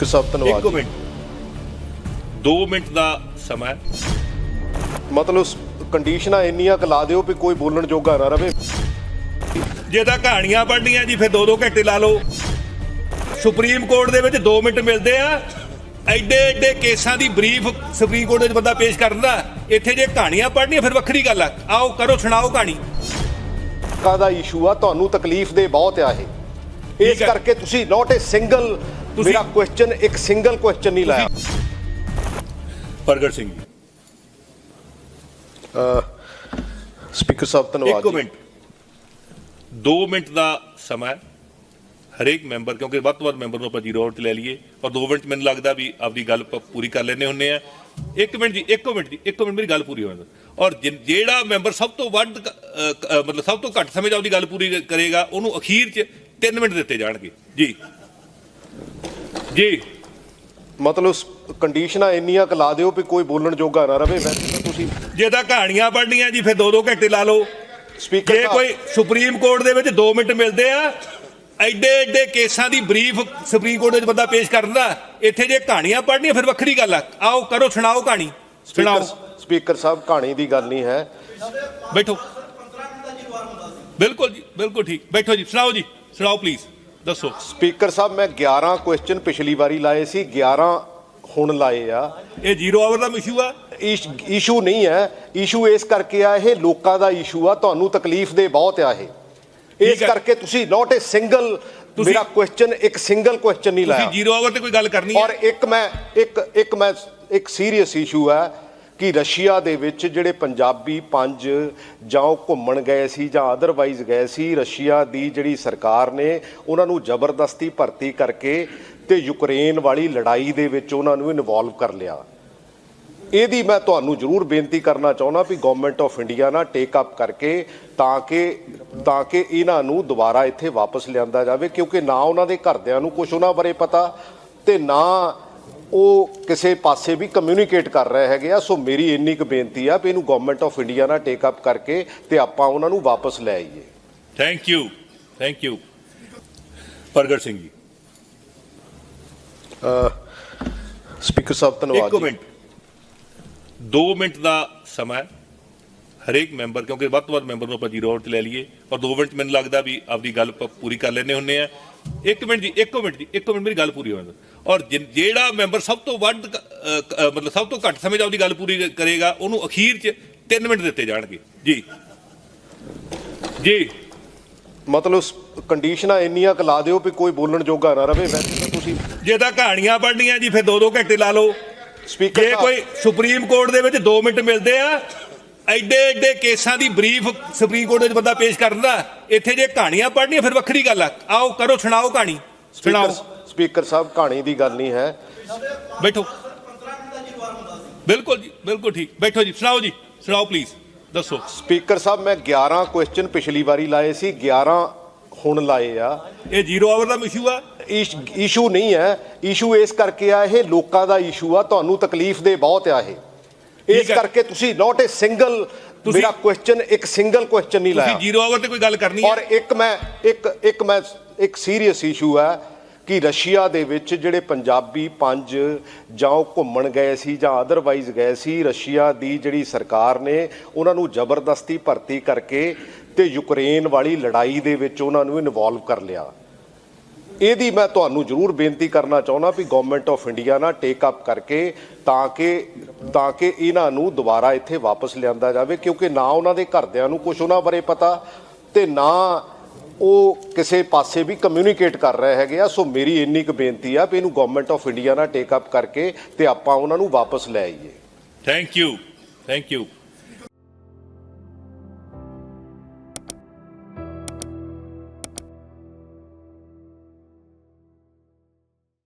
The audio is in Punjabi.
ਸਪੀਕਰ ਸਾਹਿਬ ਧੰਨਵਾਦ ਇੱਕ ਮਿੰਟ। 2 ਮਿੰਟ ਦਾ ਸਮਾਂ। ਮਤਲਬ ਕੰਡੀਸ਼ਨਾਂ ਇੰਨੀਆਂ ਕੁ ਲਾ ਦਿਓ ਵੀ ਕੋਈ ਬੋਲਣ ਜੋਗਾ ਨਾ ਰਵੇ। ਜੇ ਤਾਂ ਕਹਾਣੀਆਂ ਪੜ੍ਹਨੀਆਂ ਜੀ ਫਿਰ 2-2 ਘੰਟੇ ਲਾ ਲਓ। ਸੁਪਰੀਮ ਕੋਰਟ ਦੇ ਵਿੱਚ 2 ਮਿੰਟ ਮਿਲਦੇ ਆ। ਐਡੇ ਐਡੇ ਕੇਸਾਂ ਦੀ ਬਰੀਫ ਸੁਪਰੀਮ ਕੋਰਟ ਵਿੱਚ ਬੰਦਾ ਪੇਸ਼ ਕਰ ਦਿੰਦਾ ਇੱਥੇ ਜੇ ਕਹਾਣੀਆਂ ਪੜ੍ਹਨੀਆਂ ਫਿਰ ਵੱਖਰੀ ਗੱਲ ਆ। ਆਓ ਕਰੋ ਸੁਣਾਓ ਕਹਾਣੀ। ਕਾ ਦਾ ਇਸ਼ੂ ਆ? ਤੁਹਾਨੂੰ ਤਕਲੀਫ ਦੇ ਬਹੁਤ ਆ ਇਹ। ਇਸ। ਕਰਕੇ ਤੁਸੀਂ ਨਾਟ ਅ ਸਿੰਗਲ ਮੇਰਾ ਕੁਐਸਚਨ ਇੱਕ ਸਿੰਗਲ ਕੁਐਸਚਨ ਨਹੀਂ ਲਾਇਆ। ਪ੍ਰਗਟ ਸਿੰਘ ਜੀ। ਸਪੀਕਰ ਸਾਹਿਬ ਧੰਨਵਾਦ ਇੱਕ ਮਿੰਟ। 2 ਮਿੰਟ ਦਾ ਸਮਾਂ ਹੈ। ਹਰੇਕ ਮੈਂਬਰ ਕਿਉਂਕਿ ਵੱਧ ਤੋਂ ਵੱਧ ਮੈਂਬਰ ਨੂੰ ਆਪਾਂ ਜ਼ੀਰੋ ਆਊਟ ਤੇ ਲੈ ਲਈਏ। ਔਰ 2 ਮਿੰਟ ਮੈਨੂੰ ਲੱਗਦਾ ਵੀ ਆਪਦੀ ਗੱਲ ਪੂਰੀ ਕਰ ਲੈਣੇ ਹੁੰਨੇ ਆ। ਇੱਕ ਮਿੰਟ ਜੀ ਇੱਕ ਮਿੰਟ ਜੀ ਇੱਕ ਮਿੰਟ ਮੇਰੀ ਗੱਲ ਪੂਰੀ ਹੋਣ ਦਿਓ। ਔਰ ਜਿ- ਜਿਹੜਾ ਮੈਂਬਰ ਸਭ ਤੋਂ ਵੱਧ ਕ- ਅ, ਕ- ਅ, ਮਤਲਬ ਸਭ ਤੋਂ ਘੱਟ ਸਮੇਂ 'ਚ ਆਪਦੀ ਗੱਲ ਪੂਰੀ ਕਰੇਗਾ ਉਹਨੂੰ ਅਖੀਰ 'ਚ 3 ਮਿੰਟ ਦਿੱਤੇ ਜਾਣਗੇ। ਜੀ। ਜੀ। ਮਤਲਬ ਕੰਡੀਸ਼ਨਾਂ ਇੰਨੀਆਂ ਕੁ ਲਾ ਦਿਓ ਵੀ ਕੋਈ ਬੋਲਣ ਜੋਗਾ ਨਾ ਰਵੇ ਵੈਸੇ ਤਾਂ ਤੁਸੀਂ ਜੇ ਤਾਂ ਕਹਾਣੀਆਂ ਪੜ੍ਹਨੀਆਂ ਜੀ ਫਿਰ 2-2 ਘੰਟੇ ਲਾ ਲਓ। ਸਪੀਕਰ ਜੇ ਕੋਈ ਸੁਪਰੀਮ ਕੋਰਟ ਦੇ ਵਿੱਚ 2 ਮਿੰਟ ਮਿਲਦੇ ਆ ਐਡੇ ਐਡੇ ਕੇਸਾਂ ਦੀ ਬਰੀਫ ਸੁਪਰੀਮ ਕੋਰਟ ਵਿੱਚ ਬੰਦਾ ਪੇਸ਼ ਕਰ ਦਿੰਦਾ। ਇੱਥੇ ਜੇ ਕਹਾਣੀਆਂ ਪੜ੍ਹਨੀਆਂ ਫਿਰ ਵੱਖਰੀ ਗੱਲ ਆ। ਆਓ ਕਰੋ ਸੁਣਾਓ ਕਹਾਣੀ। ਸੁਣਾਓ। ਸਪੀਕਰ ਸਪੀਕਰ ਸਾਹਿਬ ਕਹਾਣੀ ਦੀ ਗੱਲ ਨਹੀਂ ਹੈ। ਬੈਠੋ। ਬਿਲਕੁਲ ਜੀ ਬਿਲਕੁਲ ਠੀਕ। ਬੈਠੋ ਜੀ ਸੁਣਾਓ ਜੀ। ਸੁਣਾਓ ਪਲੀਜ਼ ਦੱਸੋ। ਸਪੀਕਰ ਸਾਹਿਬ ਮੈਂ 11 ਕੁਐਸਚਨ ਪਿਛਲੀ ਵਾਰੀ ਲਾਏ ਸੀ 11 ਹੁਣ ਲਾਏ ਆ। ਇਹ ਜ਼ੀਰੋ ਆਵਰ ਦਾ ਇਸ਼ੂ ਆ? ਇਸ਼ੂ ਨਹੀਂ ਹੈ। ਇਸ਼ੂ ਇਸ ਕਰਕੇ ਆ ਇਹ ਲੋਕਾਂ ਦਾ ਇਸ਼ੂ ਆ ਤੁਹਾਨੂੰ ਤਕਲੀਫ ਦੇ ਬਹੁਤ ਆ ਇਹ। ਇਸ। ਕਰਕੇ ਤੁਸੀਂ ਨਾਟ ਅ ਸਿੰਗਲ ਤੁਸੀਂ- ਮੇਰਾ ਕੁਐਸਚਨ ਇੱਕ ਸਿੰਗਲ ਕੁਐਸਚਨ ਨਹੀਂ ਤੁਸੀਂ ਲਾਇਆ। ਜ਼ੀਰੋ ਆਵਰ ਤੇ ਕੋਈ ਗੱਲ ਕਰਨੀ ਔਰ ਹੈ ਇੱਕ ਮੈਂ ਇੱਕ ਇੱਕ ਮੈਂ ਇੱਕ ਸੀਰੀਅਸ ਇਸ਼ੂ ਹੈ ਕਿ ਰਸ਼ੀਆ ਦੇ ਵਿੱਚ ਜਿਹੜੇ ਪੰਜਾਬੀ ਪੰਜ ਜਾਂ ਉਹ ਘੁੰਮਣ ਗਏ ਸੀ ਜਾਂ ਅਦਰਵਾਈਜ਼ ਗਏ ਸੀ, ਰਸ਼ੀਆ ਦੀ ਜਿਹੜੀ ਸਰਕਾਰ ਨੇ ਉਹਨਾਂ ਨੂੰ ਜ਼ਬਰਦਸਤੀ ਭਰਤੀ ਕਰਕੇ ਤੇ ਯੂਕਰੇਨ ਵਾਲੀ ਲੜਾਈ ਦੇ ਵਿੱਚ ਉਹਨਾਂ ਨੂੰ ਇਨਵੋਲਵ ਕਰ ਲਿਆ। ਇਹਦੀ ਮੈਂ ਤੁਹਾਨੂੰ ਜ਼ਰੂਰ ਬੇਨਤੀ ਕਰਨਾ ਚਾਹੁੰਦਾ ਵੀ ਗਵਰਨਮੈਂਟ ਆਫ ਇੰਡੀਆ ਨਾਲ ਟੇਕ ਅਪ ਕਰਕੇ ਤਾਂ ਕਿ ਤਾਂ ਕਿ ਇਹਨਾਂ ਨੂੰ ਦੁਬਾਰਾ ਇੱਥੇ ਵਾਪਸ ਲਿਆਂਦਾ ਜਾਵੇ, ਕਿਉਂਕਿ ਨਾ ਉਹਨਾਂ ਦੇ ਘਰਦਿਆਂ ਨੂੰ ਕੁਝ ਉਹਨਾਂ ਬਾਰੇ ਪਤਾ ਤੇ ਨਾ ਉਹ ਕਿਸੇ ਪਾਸੇ ਵੀ ਕਮਿਊਨੀਕੇਟ ਕਰ ਰਹੇ ਹੈਗੇ ਆ ਸੋ ਮੇਰੀ ਇੰਨੀ ਕੁ ਬੇਨਤੀ ਆ ਵੀ ਇਹਨੂੰ ਗਵਰਨਮੈਂਟ ਆਫ ਇੰਡੀਆ ਨਾਲ ਟੇਕ ਅਪ ਕਰਕੇ ਤੇ ਆਪਾਂ ਉਹਨਾਂ ਨੂੰ ਵਾਪਸ ਲੈ ਆਈਏ ਥੈਂਕ ਯੂ ਥੈਂਕ ਯੂ ਪ੍ਰਗਟ ਸਿੰਘ ਜੀ ਸਪੀਕਰ ਸਾਹਿਬ ਧੰਨਵਾਦ ਇੱਕ ਜੀ। ਮਿੰਟ 2 ਮਿੰਟ ਦਾ ਸਮਾਂ। ਹਰੇਕ ਮੈਂਬਰ ਕਿਉਂਕਿ ਵੱਧ ਤੋਂ ਵੱਧ ਮੈਂਬਰ ਨੂੰ ਆਪਾਂ ਜ਼ੀਰੋ ਆਊਟ ਲੈ ਲਈਏ। ਔਰ 2 ਮਿੰਟ ਮੈਨੂੰ ਲੱਗਦਾ ਵੀ ਆਪਦੀ ਗੱਲ ਪੂਰੀ ਕਰ ਲੈਣੇ ਹੁੰਨੇ ਆ। ਇੱਕ ਮਿੰਟ ਜੀ ਇੱਕ ਮਿੰਟ ਜੀ ਇੱਕ ਮਿੰਟ ਮੇਰੀ ਗੱਲ ਪੂਰੀ ਦਿਓ। ਔਰ ਜਿਹੜਾ ਮੈਂਬਰ ਸਭ ਤੋਂ ਵੱਧ ਮਤਲਬ ਸਭ ਤੋਂ ਘੱਟ ਸਮੇਂ 'ਚ ਆਪਦੀ ਗੱਲ ਪੂਰੀ ਕਰੇਗਾ ਉਹਨੂੰ ਅਖੀਰ 'ਚ 3 ਮਿੰਟ ਦਿੱਤੇ ਜਾਣਗੇ। ਜੀ। ਜੀ। ਮਤਲਬ ਕੰਡੀਸ਼ਨਾਂ ਇੰਨੀਆਂ ਕੁ ਲਾ ਦਿਓ ਵੀ ਕੋਈ ਬੋਲਣ ਜੋਗਾ ਨਾ ਰਵੇ। ਵੈਸੇ ਤਾਂ ਤੁਸੀਂ ਜੇ ਤਾਂ ਕਹਾਣੀਆਂ ਪੜ੍ਹਨੀਆਂ ਜੀ ਫਿਰ 2-2 ਘੰਟੇ ਲਾ ਲਓ। ਸਪੀਕਰ ਜੇ ਕੋਈ ਸੁਪਰੀਮ ਕੋਰਟ ਦੇ ਵਿੱਚ 2 ਮਿੰਟ ਮਿਲਦੇ ਆ ਐਡੇ ਐਡੇ ਕੇਸਾਂ ਦੀ ਬਰੀਫ ਸੁਪਰੀਮ ਕੋਰਟ ਵਿੱਚ ਬੰਦਾ ਪੇਸ਼ ਕਰ ਦਿੰਦਾ ਇੱਥੇ ਜੇ ਕਹਾਣੀਆਂ ਪੜ੍ਹਨੀਆਂ ਫਿਰ ਵੱਖਰੀ ਗੱਲ ਆ। ਆਓ ਕਰੋ ਸੁਣਾਓ ਕਹਾਣੀ। ਸੁਣਾਓ। ਸਪੀਕਰ ਸਾਹਿਬ ਕਹਾਣੀ ਦੀ ਗੱਲ ਨਹੀਂ ਹੈ। ਬੈਠੋ। ਬਿਲਕੁਲ ਜੀ ਬਿਲਕੁਲ ਠੀਕ। ਬੈਠੋ ਜੀ ਸੁਣਾਓ ਜੀ ਸੁਣਾਓ ਪਲੀਜ਼ ਦੱਸੋ। ਸਪੀਕਰ ਸਾਹਿਬ ਮੈਂ 11 ਕੁਐਸਚਨ ਪਿਛਲੀ ਵਾਰੀ ਲਾਏ ਸੀ 11 ਹੁਣ ਲਾਏ ਆ। ਇਹ ਜ਼ੀਰੋ ਆਵਰ ਦਾ ਇਸ਼ੂ ਆ। ਇਸ਼ੂ ਨਹੀਂ ਹੈ। ਇਸ਼ੂ ਇਸ ਕਰਕੇ ਆ ਇਹ ਲੋਕਾਂ ਦਾ ਇਸ਼ੂ ਆ ਤੁਹਾਨੂੰ ਤਕਲੀਫ ਦੇ ਬਹੁਤ ਆ ਇਹ। ਇਸ। ਕਰਕੇ ਤੁਸੀਂ ਨਾਟ ਅ ਸਿੰਗਲ ਤੁਸੀਂ- ਮੇਰਾ ਕੁਐਸਚਨ ਇੱਕ ਸਿੰਗਲ ਕੁਐਸਚਨ ਨਹੀਂ ਤੁਸੀਂ ਲਾਇਆ। ਜ਼ੀਰੋ ਆਵਰ ਤੇ ਕੋਈ ਗੱਲ ਕਰਨੀ ਔਰ ਹੈ ਇੱਕ ਮੈਂ ਇੱਕ ਇੱਕ ਮੈਂ ਇੱਕ ਸੀਰੀਅਸ ਇਸ਼ੂ ਹੈ ਕਿ ਰਸ਼ੀਆ ਦੇ ਵਿੱਚ ਜਿਹੜੇ ਪੰਜਾਬੀ ਪੰਜ ਜਾਂ ਉਹ ਘੁੰਮਣ ਗਏ ਸੀ ਜਾਂ ਅਦਰਵਾਈਜ਼ ਗਏ ਸੀ ਰਸ਼ੀਆ ਦੀ ਜਿਹੜੀ ਸਰਕਾਰ ਨੇ ਉਹਨਾਂ ਨੂੰ ਜ਼ਬਰਦਸਤੀ ਭਰਤੀ ਕਰਕੇ ਤੇ ਯੂਕਰੇਨ ਵਾਲੀ ਲੜਾਈ ਦੇ ਵਿੱਚ ਉਹਨਾਂ ਨੂੰ ਇਨਵੋਲਵ ਕਰ ਲਿਆ। ਇਹਦੀ ਮੈਂ ਤੁਹਾਨੂੰ ਜ਼ਰੂਰ ਬੇਨਤੀ ਕਰਨਾ ਚਾਹੁੰਦਾ ਵੀ ਗਵਰਨਮੈਂਟ ਆਫ ਇੰਡੀਆ ਨਾਲ ਟੇਕ ਅਪ ਕਰਕੇ ਤਾਂ ਕਿ ਤਾਂ ਕਿ ਇਹਨਾਂ ਨੂੰ ਦੁਬਾਰਾ ਇੱਥੇ ਵਾਪਸ ਲਿਆਂਦਾ ਜਾਵੇ, ਕਿਉਂਕਿ ਨਾ ਉਹਨਾਂ ਦੇ ਘਰਦਿਆਂ ਨੂੰ ਕੁਝ ਉਹਨਾਂ ਬਾਰੇ ਪਤਾ ਤੇ ਨਾ ਉਹ ਕਿਸੇ ਪਾਸੇ ਵੀ ਕਮਿਊਨੀਕੇਟ ਕਰ ਰਹੇ ਹੈਗੇ ਆ। ਸੋ ਮੇਰੀ ਇੰਨੀ ਕੁ ਬੇਨਤੀ ਆ ਵੀ ਇਹਨੂੰ ਗਵਰਨਮੈਂਟ ਆਫ ਇੰਡੀਆ ਨਾਲ ਟੇਕ ਅਪ ਕਰਕੇ ਤੇ ਆਪਾਂ ਉਹਨਾਂ ਨੂੰ ਵਾਪਸ ਲੈ ਆਈਏ। Thank you thank you